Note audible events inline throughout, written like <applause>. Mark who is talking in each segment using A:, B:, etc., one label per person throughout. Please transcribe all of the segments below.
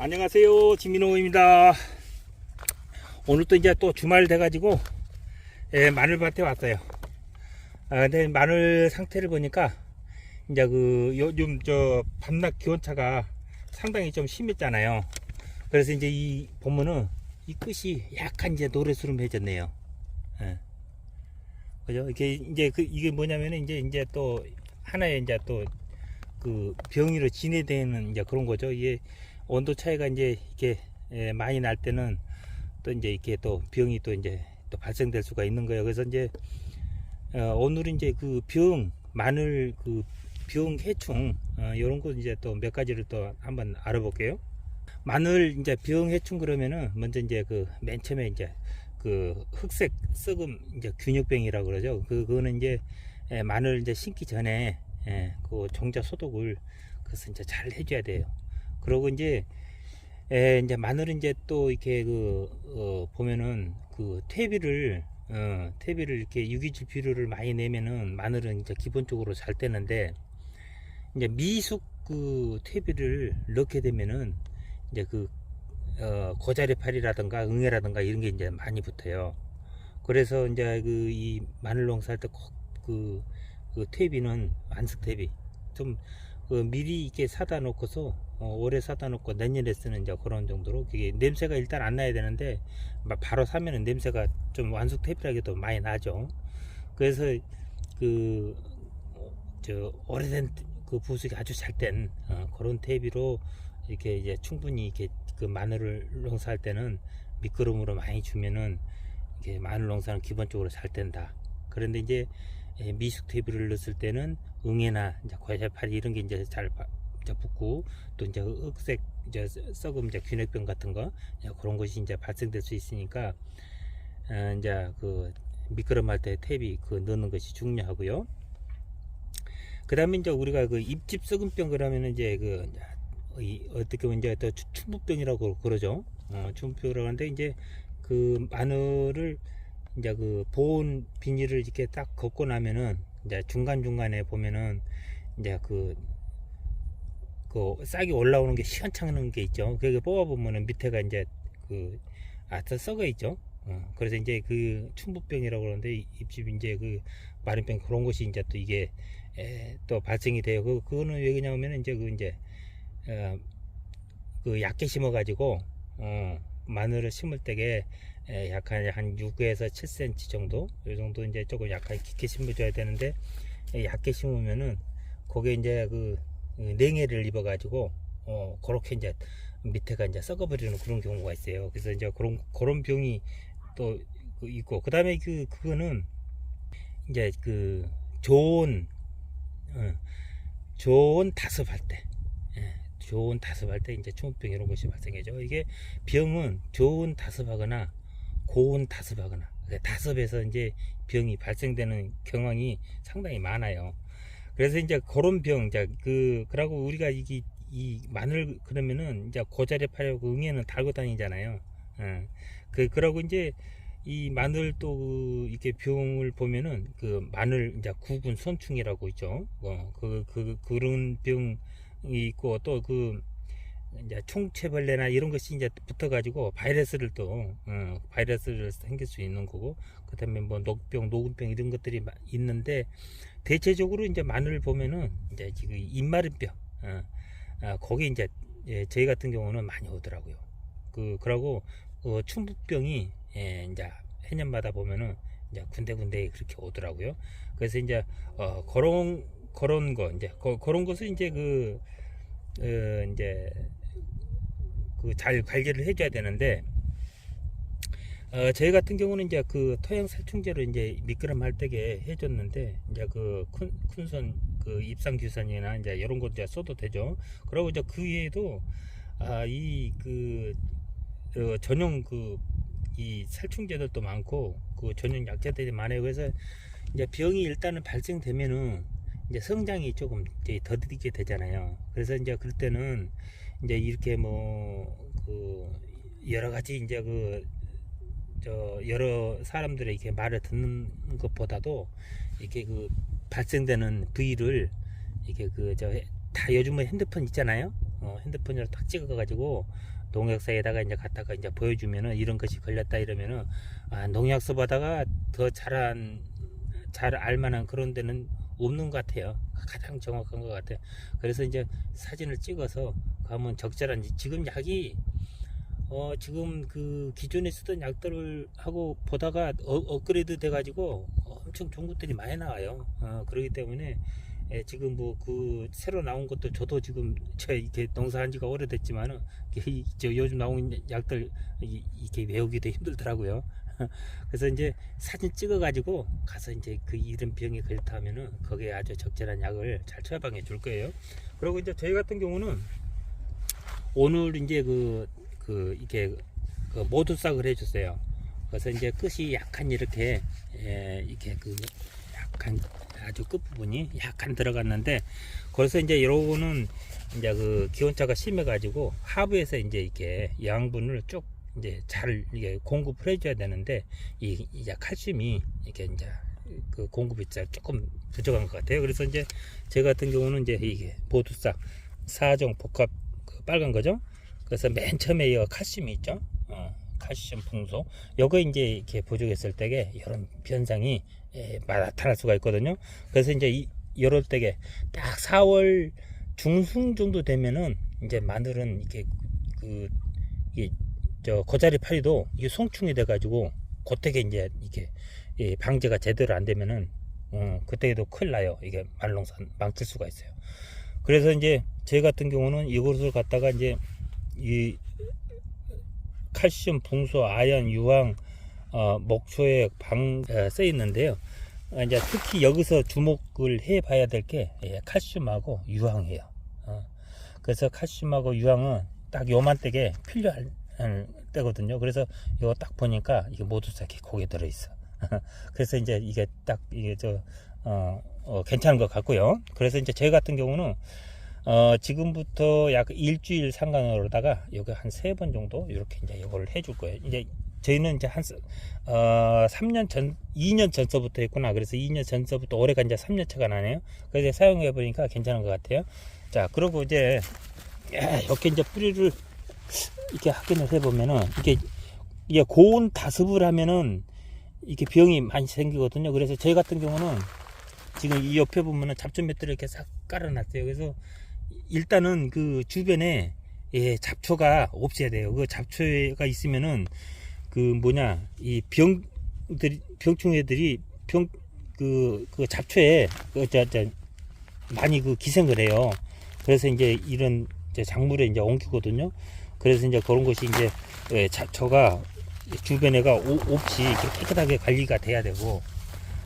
A: 안녕하세요. 지민호입니다. 오늘 또 이제 또 주말 돼가지고 예, 마늘밭에 왔어요. 아, 근데 마늘 상태를 보니까 이제 그 요즘 저 밤낮 기온차가 상당히 좀 심했잖아요. 그래서 이제 이 보면은 이 끝이 약간 이제 노래스름해졌네요. 예. 그죠? 이게 이제 그 이게 뭐냐면은 이제 이제 또 하나의 이제 또 그 병이로 진해되는 이제 그런 거죠. 이게 온도 차이가 이제 이렇게 예, 많이 날 때는 또 이제 이렇게 또 병이 또 이제 또 발생될 수가 있는 거예요. 그래서 이제 어, 오늘은 이제 그 병 마늘 그 병 해충 어, 이런 거 이제 또 몇 가지를 또 한번 알아볼게요. 마늘 이제 병 해충 그러면은 먼저 이제 그 맨 처음에 이제 그 흑색 썩음 이제 균역병이라고 그러죠. 그 그거는 이제 예, 마늘 이제 심기 전에 예, 그 종자 소독을 그것을 이제 잘 해줘야 돼요. 그러고 이제 에, 이제 마늘은 이제 또 이렇게 그 어, 보면은 그 퇴비를 어, 퇴비를 이렇게 유기질 비료를 많이 내면은 마늘은 이제 기본적으로 잘 되는데 이제 미숙 그 퇴비를 넣게 되면은 이제 그 어, 고자리팔이라든가 응애라든가 이런 게 이제 많이 붙어요. 그래서 이제 그 이 마늘 농사할 때꼭그 그 퇴비는 안습 퇴비 좀 그 미리 이렇게 사다 놓고서 어, 올해 사다 놓고 내년에 쓰는 이제 그런 정도로 그게 냄새가 일단 안 나야 되는데 막 바로 사면은 냄새가 좀 완숙 테이프라기도 많이 나죠. 그래서 그 저 오래된 그 부숙이 아주 잘된 어, 그런 테이프로 이렇게 이제 충분히 이렇게 그 마늘을 농사할 때는 미끄럼으로 많이 주면은 이게 마늘 농사는 기본적으로 잘 된다. 그런데 이제 예, 미숙 테이프를 넣었을 때는 응애나 이제 과자파리 이런 게 이제 잘 바- 이제 붙고 또 이제 흑색 이제 썩음 이제 균핵병 같은 거 이제 그런 것이 이제 발생될 수 있으니까 어, 이제 그 미끄럼 할 때 탭이 그 넣는 것이 중요하고요. 그 다음에 이제 우리가 그 입집 썩음병 그러면은 이제 그 이 어떻게 보면 이제 또 추- 충북병이라고 그러죠. 어, 충북병이라고 하는데 이제 그 마늘을 이제 그 보온 비닐을 이렇게 딱 걷고 나면은 이제 중간 중간에 보면은 이제 그 그 싹이 올라오는 게 시원찮은 게 있죠. 그게 뽑아보면은 밑에가 이제 그 아트 썩어 있죠. 어, 그래서 이제 그 충북병이라고 그러는데 이- 입집 이제 그 마른병 그런 것이 이제 또 이게 에, 또 발생이 돼요. 그 그거는 왜 그러냐면은 이제 그 이제 어, 그 얕게 심어가지고 어, 마늘을 심을 때게 에, 약간 한 6에서 7cm 정도 이 정도 이제 조금 약간 깊게 심어줘야 되는데 에, 얕게 심으면은 거기에 이제 그 어, 냉해를 입어가지고 어 그렇게 이제 밑에가 이제 썩어버리는 그런 경우가 있어요. 그래서 이제 그런 그런 병이 또그 있고 그 다음에 그 그거는 이제 그 좋은 어, 좋은 다습할 때 예, 좋은 다습할 때 이제 충병 이런 것이 발생하죠. 이게 병은 좋은 다습하거나 고온 다습하거나 그러니까 다습에서 이제 병이 발생되는 경향이 상당히 많아요. 그래서 이제 그런 병, 이제 그, 그러고 우리가 이게, 이 마늘 그러면은 이제 고자리 파려고 응애는 달고 다니잖아요. 예. 그, 그러고 이제 이 마늘 또그 이렇게 병을 보면은 그 마늘 이제 구근 손충이라고 있죠. 어, 그, 그, 그런 병이 있고 또 그, 이제 총체벌레나 이런 것이 이제 붙어가지고 바이러스를 또 어, 바이러스를 생길 수 있는 거고 그다음에 뭐 녹병, 녹음병 이런 것들이 마- 있는데 대체적으로 이제 마늘 보면은 이제 지금 입마른병, 어, 아, 거기 이제 예, 저희 같은 경우는 많이 오더라고요. 그 그러고 어, 충북병이 예, 이제 해년마다 보면은 이제 군데군데 그렇게 오더라고요. 그래서 이제 어, 그런 그런 거 이제 그, 그런 것을 이제 그 어, 이제 그 잘 관리를 해줘야 되는데 어, 저희 같은 경우는 이제 그 토양 살충제로 이제 미끄럼 할 때게 해줬는데 이제 그 큰, 큰선 그 입상 규산이나 이제 이런 거 이제 써도 되죠. 그리고 이제 그 외에도 아, 이그 어, 전용 그 이 살충제들도 많고 그 전용 약제들이 많아요. 그래서 이제 병이 일단은 발생되면은 이제 성장이 조금 이제 더디게 되잖아요. 그래서 이제 그럴 때는 이제 이렇게 뭐 그 여러 가지 이제 그 저 여러 사람들의 이렇게 말을 듣는 것보다도 이렇게 그 발생되는 부위를 이렇게 그 저 다 요즘은 핸드폰 있잖아요. 어, 핸드폰으로 딱 찍어가지고 농약사에다가 이제 갖다가 이제 보여주면은 이런 것이 걸렸다 이러면은 아, 농약서 받다가 더 잘한 잘 알만한 그런 데는 없는 것 같아요. 가장 정확한 것 같아요. 그래서 이제 사진을 찍어서 가면 적절한지 지금 약이 어 지금 그 기존에 쓰던 약들을 하고 보다가 어, 업그레이드 돼 가지고 엄청 좋은 것들이 많이 나와요. 어, 그렇기 때문에 예, 지금 뭐 그 새로 나온 것도 저도 지금 제가 이렇게 농사한 지가 오래됐지만은 이- 저 요즘 나온 약들 이- 이게 외우기도 힘들더라고요. <laughs> 그래서 이제 사진 찍어 가지고 가서 이제 그 이런 병이 걸렸다 하면은 거기에 아주 적절한 약을 잘 처방해 줄 거예요. 그리고 이제 저희 같은 경우는 오늘 이제 그, 그, 이게 그 모두 싹을 해줬어요. 그래서 이제 끝이 약간 이렇게, 예, 이렇게 그 약간 아주 끝부분이 약간 들어갔는데, 그래서 이제 요거는 이제 그 기온차가 심해가지고 하부에서 이제 이렇게 양분을 쭉 이제 잘 이게 공급을 해줘야 되는데, 이, 이제 칼슘이 이렇게 이제 그 공급이 자- 조금 부족한 것 같아요. 그래서 이제 제 같은 경우는 이제 이게 보두싹 사종 복합 그 빨간 거죠. 그래서 맨 처음에 이 칼슘이 있죠. 어, 칼슘 풍소. 요거 이제 이렇게 부족했을 때에 이런 변상이 예, 나타날 수가 있거든요. 그래서 이제 이, 이럴 때에 딱 4월 중순 정도 되면은 이제 마늘은 이렇게 그, 이, 저 고자리 파리도 이게 송충이 돼가지고 그때게 이제 이게 이 방제가 제대로 안 되면은 어, 그때도 큰일 나요. 이게 말농산 망칠 수가 있어요. 그래서 이제 제 같은 경우는 이것을 갖다가 이제 이 칼슘, 붕소, 아연, 유황, 어, 목초에 방, 어, 써 있는데요. 어, 이제 특히 여기서 주목을 해 봐야 될게 예, 칼슘하고 유황이에요. 어. 그래서 칼슘하고 유황은 딱 요만때게 필요할 음, 때거든요. 그래서 이거 딱 보니까 이게 모두 다 이렇게 고개 들어 있어. <laughs> 그래서 이제 이게 딱 이게 저 어, 어, 괜찮은 것 같고요. 그래서 이제 제 같은 경우는 어, 지금부터 약 일주일 상관으로다가 여기 한 세 번 정도 이렇게 이제 이걸 해줄 거예요. 이제 저희는 이제 한 스- 어, 3년 전, 2년 전서부터 했구나. 그래서 2년 전서부터 올해가 이제 3년 차가 나네요. 그래서 사용해 보니까 괜찮은 것 같아요. 자, 그리고 이제 야, 이렇게 이제 뿌리를 이렇게 확인을 해 보면은 이게 이게 고온 다습을 하면은 이게 병이 많이 생기거든요. 그래서 저희 같은 경우는 지금 이 옆에 보면은 잡초 맷들을 이렇게 싹 깔아놨어요. 그래서 일단은 그 주변에 예, 잡초가 없어야 돼요. 그 잡초가 있으면은 그 뭐냐 이 병들이 병충해들이 병그그 잡초에 그저 저 많이 그 기생을 해요. 그래서 이제 이런 이제 작물에 이제 옮기거든요. 그래서 이제 그런 것이 이제 예, 잡초가 주변에가 오- 없이 깨끗하게 관리가 돼야 되고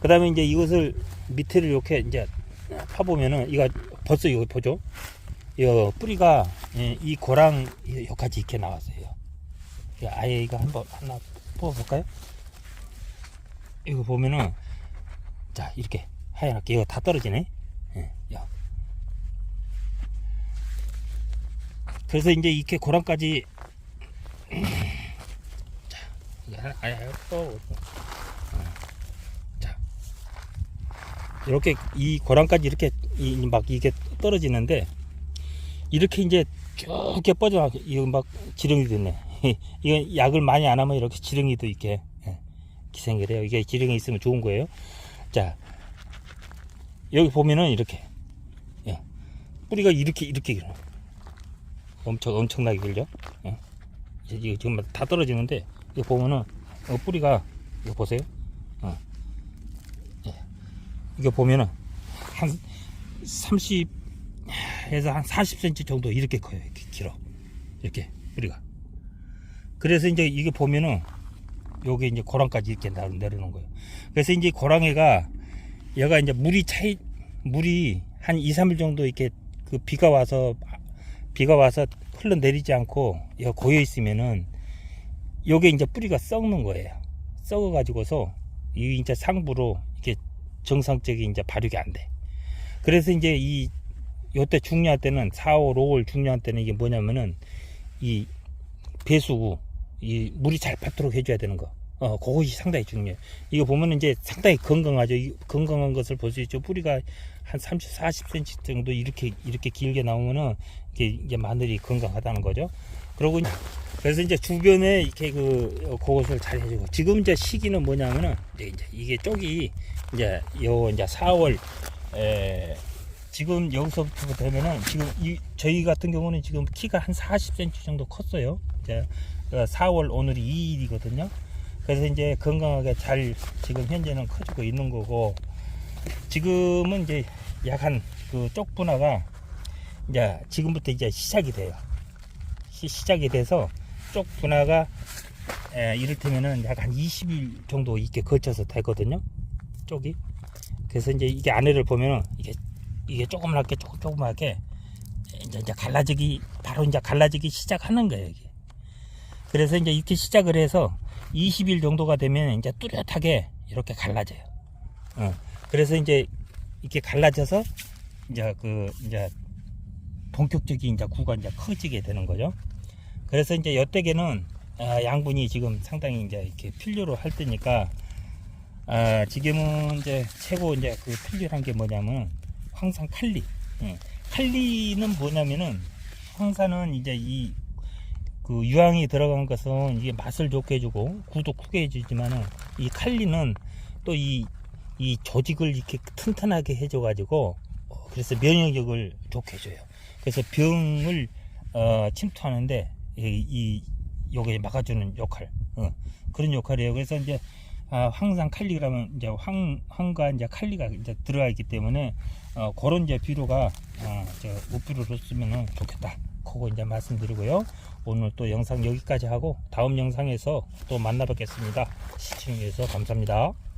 A: 그 다음에 이제 이것을 밑에를 이렇게 이제 파보면은 이거 벌써 이거 보죠. 이거 뿌리가 예, 이 고랑 이- 여기까지 이렇게 나왔어요. 이 아예 이거 한번 하나 뽑아볼까요? 이거 보면은 자 이렇게 하얗게 이거 다 떨어지네. 예, 야. 그래서 이제 이렇게 고랑까지 <clears throat> 자 아예 또 자 이렇게 이 고랑까지 이렇게 이 막 이게 떨어지는데 이렇게 이제 쭉 이렇게 뻗어 이거 막 지렁이 됐네. 이거 약을 많이 안 하면 이렇게 지렁이도 이렇게 예, 기생을 해요. 이게 지렁이 있으면 좋은 거예요. 자 여기 보면은 이렇게 예, 뿌리가 이렇게 이렇게 길어. 엄청 엄청나게 길죠. 예. 이거 지금 다 떨어지는데 이거 보면은 어, 뿌리가 이거 보세요. 이거 보면은 한 30에서 한 40cm 정도 이렇게 커요. 이렇게 길어. 이렇게 뿌리가. 그래서 이제 이게 보면은 요게 이제 고랑까지 이렇게 나- 내려오는 거예요. 그래서 이제 고랑해가 얘가 이제 물이 차이 물이 한 2, 3일 정도 이렇게 그 비가 와서 비가 와서 흘러내리지 않고 얘가 고여 있으면은 요게 이제 뿌리가 썩는 거예요. 썩어 가지고서 이 이제 상부로 정상적인 이제 발육이 안 돼. 그래서 이제 이 요때 중요할 때는 4, 5, 5월 중요할 때는 이게 뭐냐면은 이 배수구 이 물이 잘 받도록 해줘야 되는 거. 어, 그것이 상당히 중요해요. 이거 보면 이제 상당히 건강하죠. 이 건강한 것을 볼 수 있죠. 뿌리가 한 30, 40cm 정도 이렇게 이렇게 길게 나오면은 이게 이제 마늘이 건강하다는 거죠. 그러고 그래서 이제 주변에 이렇게 그 그것을 잘 해주고 지금 이제 시기는 뭐냐면은 이제, 이제 이게 쪽이 이제 요 이제 4월 에 지금 여기서부터 되면은 지금 이 저희 같은 경우는 지금 키가 한 40cm 정도 컸어요. 이제 4월 오늘이 2일이거든요. 그래서 이제 건강하게 잘 지금 현재는 커지고 있는 거고 지금은 이제 약 한 그 쪽 분화가 이제 지금부터 이제 시작이 돼요. 시, 시작이 돼서 쪽 분화가 에, 이를테면은 약 한 20일 정도 이렇게 거쳐서 되거든요. 쪽이. 그래서 이제 이게 안에를 보면은 이게 이게 조그맣게 조금 조그맣게 이제 이제 갈라지기 바로 이제 갈라지기 시작하는 거예요. 이게. 그래서 이제 이렇게 시작을 해서 20일 정도가 되면 이제 뚜렷하게 이렇게 갈라져요. 어. 그래서 이제 이렇게 갈라져서 이제 그 이제 본격적인 이제 구가 이제 커지게 되는 거죠. 그래서 이제 여태에는 아, 양분이 지금 상당히 이제 이렇게 필요로 할 때니까 아, 지금은 이제 최고 이제 그 필요한 게 뭐냐면 황산 칼리. 예. 칼리는 뭐냐면은 황산은 이제 이 그 유황이 들어간 것은 이게 맛을 좋게 해주고 구도 크게 해주지만은 이 칼리는 또 이 이 조직을 이렇게 튼튼하게 해줘가지고 어, 그래서 면역력을 좋게 해줘요. 그래서 병을 어, 침투하는데 이, 이 요게 막아주는 역할 어, 그런 역할이에요. 그래서 이제 아, 항상 칼리라면 이제 황 황과 이제 칼리가 이제 들어가 있기 때문에 어, 그런 이제 비료가 아, 저 우비료로 쓰면은 좋겠다. 그거 이제 말씀드리고요. 오늘 또 영상 여기까지 하고 다음 영상에서 또 만나 뵙겠습니다. 시청해 주셔서 감사합니다.